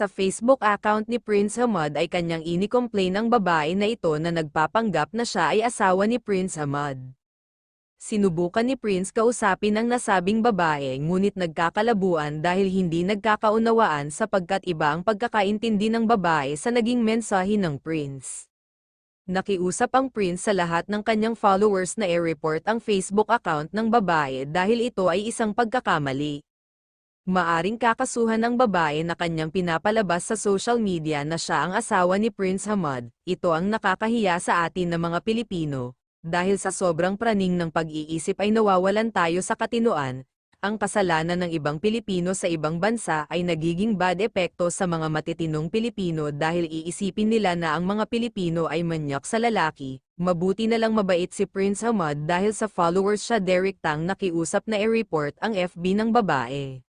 Sa Facebook account ni Prince Hamad ay kanyang ini-complain ang babae na ito na nagpapanggap na siya ay asawa ni Prince Hamad. Sinubukan ni Prince kausapin ang nasabing babae ngunit nagkakalabuan dahil hindi nagkakaunawaan sapagkat iba ang pagkakaintindi ng babae sa naging mensahe ng Prince. Nakiusap ang Prince sa lahat ng kanyang followers na i-report ang Facebook account ng babae dahil ito ay isang pagkakamali. Maaring kakasuhan ng babae na kanyang pinapalabas sa social media na siya ang asawa ni Prince Hamad, ito ang nakakahiya sa atin na mga Pilipino, dahil sa sobrang praning ng pag-iisip ay nawawalan tayo sa katinoan, ang kasalanan ng ibang Pilipino sa ibang bansa ay nagiging bad epekto sa mga matitinong Pilipino dahil iisipin nila na ang mga Pilipino ay manyak sa lalaki, mabuti na lang mabait si Prince Hamad dahil sa followers siya Derek Tang nakiusap na i-report ang FB ng babae.